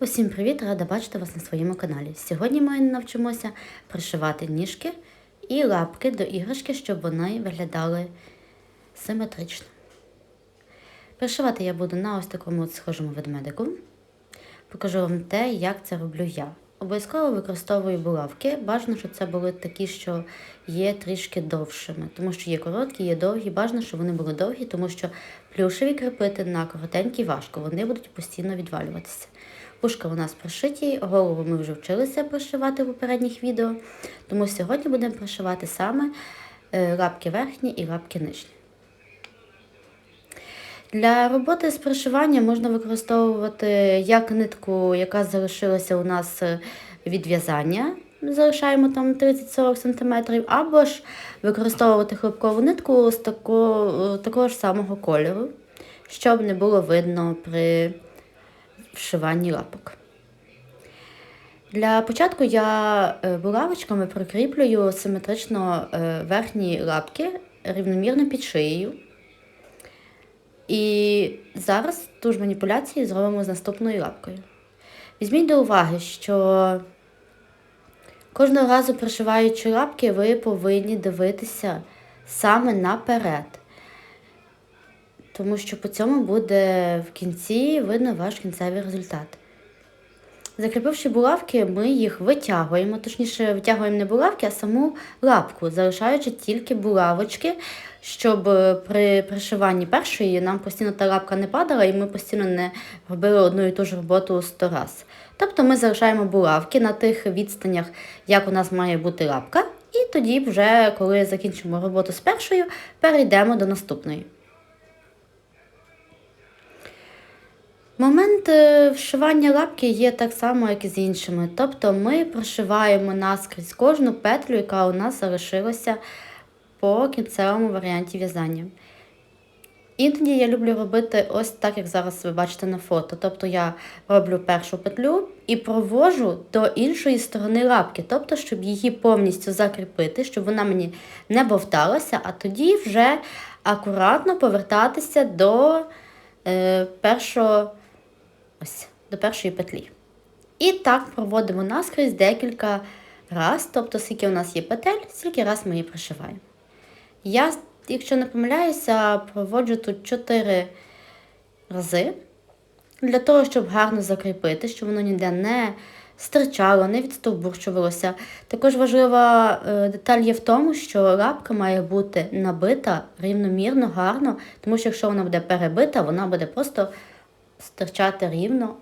Усім привіт! Рада бачити вас на своєму каналі. Сьогодні ми навчимося пришивати ніжки і лапки до іграшки, щоб вони виглядали симетрично. Пришивати я буду на ось такому от схожому ведмедику. Покажу вам те, як це роблю я. Обов'язково використовую булавки. Бажано, щоб це були такі, що є трішки довшими, тому що є короткі, є довгі. Бажано, щоб вони були довгі, тому що плюшеві кріпити на коротенькі важко, вони будуть постійно відвалюватися. Вушка у нас пришиті, голову ми вже вчилися пришивати в попередніх відео, тому сьогодні будемо пришивати саме е, лапки верхні і лапки нижні. Для роботи з пришиванням можна використовувати як нитку, яка залишилася у нас е, від в'язання, залишаємо там 30-40 см, або ж використовувати хлопкову нитку з такого, такого ж самого кольору, щоб не було видно при вшиванні лапок. Для початку я е, булавочками прикріплюю симетрично е, верхні лапки рівномірно під шиєю. І зараз ту ж маніпуляцію зробимо з наступною лапкою. Візьміть до уваги, що кожного разу пришиваючи лапки, ви повинні дивитися саме наперед. Тому що по цьому буде в кінці видно ваш кінцевий результат. Закріпивши булавки, ми їх витягуємо, точніше, витягуємо не булавки, а саму лапку, залишаючи тільки булавочки, щоб при пришиванні першої нам постійно та лапка не падала і ми постійно не робили одну і ту ж роботу сто раз. Тобто ми залишаємо булавки на тих відстанях, як у нас має бути лапка, і тоді, вже, коли закінчимо роботу з першою, перейдемо до наступної. Момент е, вшивання лапки є так само, як і з іншими. Тобто ми прошиваємо наскрізь кожну петлю, яка у нас залишилася по кінцевому варіанті в'язання. Іноді я люблю робити ось так, як зараз ви бачите на фото. Тобто я роблю першу петлю і провожу до іншої сторони лапки, тобто, щоб її повністю закріпити, щоб вона мені не бовталася, а тоді вже акуратно повертатися до е, першого ось до першої петлі. І так проводимо наскрізь декілька раз, тобто, скільки у нас є петель, стільки раз ми її пришиваємо. Я, якщо не помиляюся, проводжу тут 4 рази для того, щоб гарно закріпити, щоб воно ніде не стирчало, не відстовбурчувалося. Також важлива е, деталь є в тому, що лапка має бути набита рівномірно, гарно, тому що якщо вона буде перебита, вона буде просто стирчати рівно.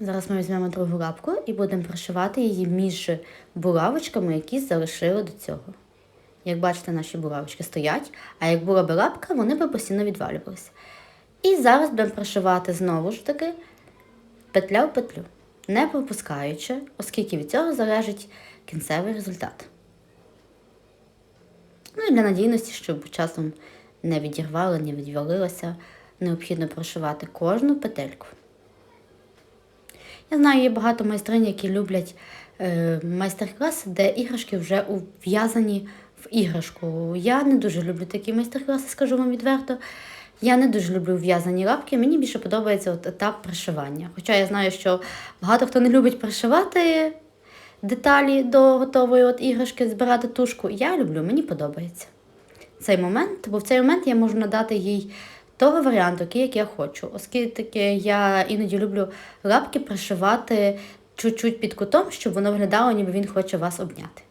Зараз ми візьмемо другу лапку і будемо прошивати її між булавочками, які залишили до цього. Як бачите, наші булавочки стоять, а як була б лапка, вони б постійно відвалювалися. І зараз будемо прошивати знову ж таки петля в петлю, не пропускаючи, оскільки від цього залежить кінцевий результат. Ну і для надійності, щоб часом не відірвало, не відвалилося, необхідно прошивати кожну петельку. Я знаю, є багато майстринь, які люблять е, майстер-класи, де іграшки вже ув'язані в іграшку. Я не дуже люблю такі майстер-класи, скажу вам відверто. Я не дуже люблю в'язані лапки, мені більше подобається от етап пришивання. Хоча я знаю, що багато хто не любить пришивати деталі до готової от іграшки, збирати тушку. Я люблю, мені подобається цей момент, бо в цей момент я можу надати їй того варіанту, який як я хочу. Оскільки я іноді люблю лапки пришивати чуть-чуть під кутом, щоб воно виглядало, ніби він хоче вас обняти.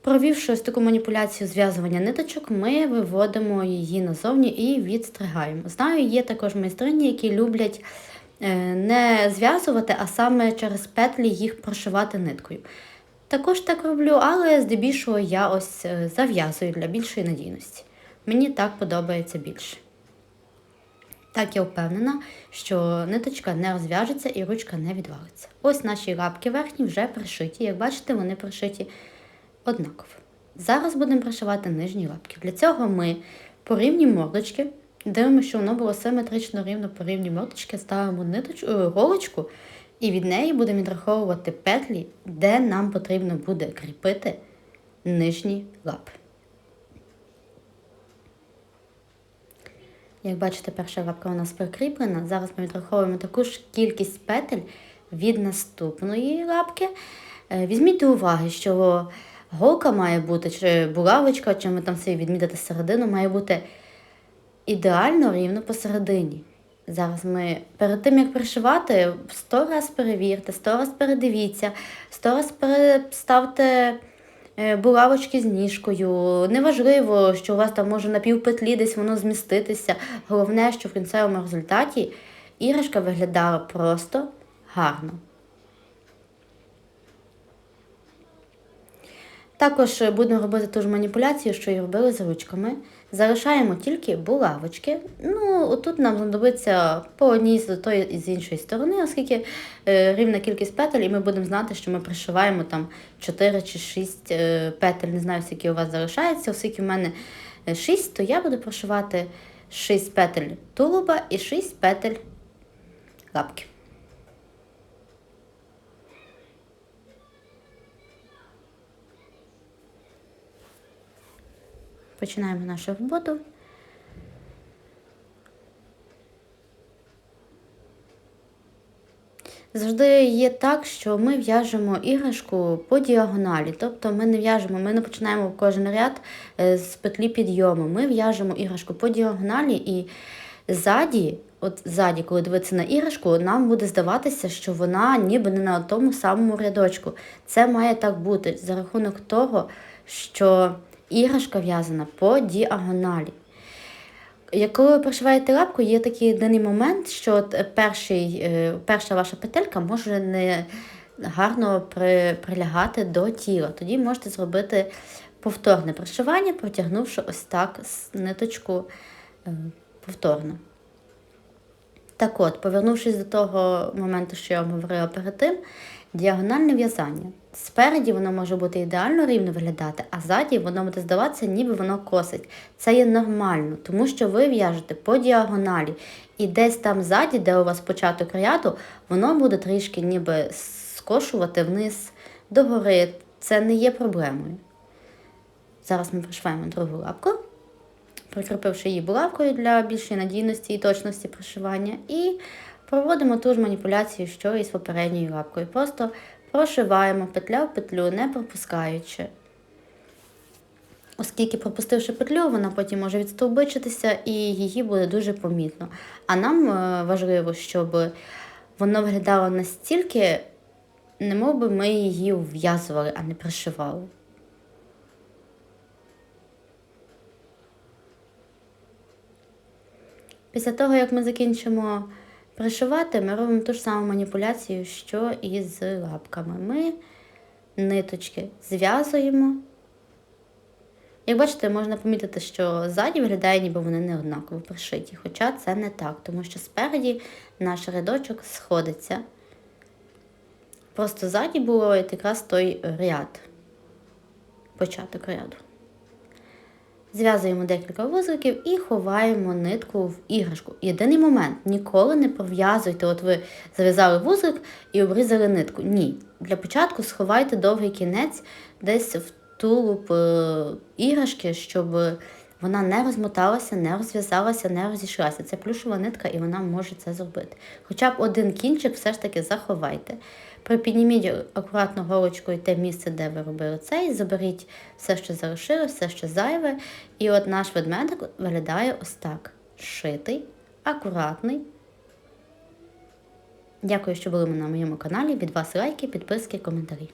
Провівши ось таку маніпуляцію зв'язування ниточок, ми виводимо її назовні і відстригаємо. Знаю, є також майстрині, які люблять е, не зв'язувати, а саме через петлі їх прошивати ниткою. Також так роблю, але здебільшого я ось е, зав'язую для більшої надійності. Мені так подобається більше. Так я впевнена, що ниточка не розв'яжеться і ручка не відвалиться. Ось наші лапки верхні вже пришиті. Як бачите, вони пришиті однаково. Зараз будемо пришивати нижні лапки. Для цього ми по рівні мордочки, дивимося, що воно було симетрично рівно по рівні мордочки, ставимо ниточ... Е, голочку і від неї будемо відраховувати петлі, де нам потрібно буде кріпити нижні лапи. Як бачите, перша лапка у нас прикріплена. Зараз ми відраховуємо таку ж кількість петель від наступної лапки. Е, Візьміть до уваги, що голка має бути, чи булавочка, чи ми там собі відмітити середину, має бути ідеально рівно посередині. Зараз ми перед тим, як пришивати, сто раз перевірте, сто раз передивіться, сто раз переставте булавочки з ніжкою. Неважливо, що у вас там може на півпетлі десь воно зміститися. Головне, що в кінцевому результаті іграшка виглядала просто гарно. Також будемо робити ту ж маніпуляцію, що і робили з ручками. Залишаємо тільки булавочки. Ну, отут нам знадобиться по одній з тої і з іншої сторони, оскільки е, рівна кількість петель, і ми будемо знати, що ми пришиваємо там 4 чи 6 е, петель. Не знаю, скільки у вас залишається, оскільки в мене 6, то я буду прошивати 6 петель тулуба і 6 петель лапки. Починаємо нашу роботу. Завжди є так, що ми в'яжемо іграшку по діагоналі. Тобто ми не в'яжемо, ми не починаємо кожен ряд е, з петлі підйому. Ми в'яжемо іграшку по діагоналі і ззаді, от ззаді, коли дивитися на іграшку, нам буде здаватися, що вона ніби не на тому самому рядочку. Це має так бути за рахунок того, що іграшка в'язана по діагоналі. Коли ви пришиваєте лапку, є такий єдиний момент, що от перший, е, перша ваша петелька може не гарно при, прилягати до тіла. Тоді можете зробити повторне пришивання, протягнувши ось так ниточку е, повторно. Так от, повернувшись до того моменту, що я вам говорила перед тим, діагональне в'язання. Спереді воно може бути ідеально рівно виглядати, а ззаді воно буде здаватися, ніби воно косить. Це є нормально, тому що ви в'яжете по діагоналі. І десь там ззаді, де у вас початок ряду, воно буде трішки ніби скошувати вниз догори. Це не є проблемою. Зараз ми пришиваємо другу лапку прикріпивши її булавкою для більшої надійності і точності пришивання, і проводимо ту ж маніпуляцію, що і з попередньою лапкою. Просто прошиваємо петля в петлю, не пропускаючи. Оскільки пропустивши петлю, вона потім може відстовбичитися і її буде дуже помітно. А нам е, важливо, щоб воно виглядало настільки, немов би ми її вв'язували, а не пришивали. Після того, як ми закінчимо пришивати, ми робимо ту ж саму маніпуляцію, що і з лапками. Ми ниточки зв'язуємо. Як бачите, можна помітити, що ззаді виглядає, ніби вони не однаково пришиті. Хоча це не так, тому що спереді наш рядочок сходиться. Просто ззаді було якраз той ряд, початок ряду. Зв'язуємо декілька вузликів і ховаємо нитку в іграшку. Єдиний момент, ніколи не пров'язуйте, от ви зав'язали вузлик і обрізали нитку. Ні. Для початку сховайте довгий кінець десь в тулуб е, іграшки, щоб вона не розмоталася, не розв'язалася, не розійшлася. Це плюшова нитка і вона може це зробити. Хоча б один кінчик все ж таки заховайте. Припідніміть акуратно голочкою те місце, де ви робили це, і заберіть все, що залишилось, все, що зайве. І от наш ведмедик виглядає ось так. Шитий, акуратний. Дякую, що були ми на моєму каналі. Від вас лайки, підписки, коментарі.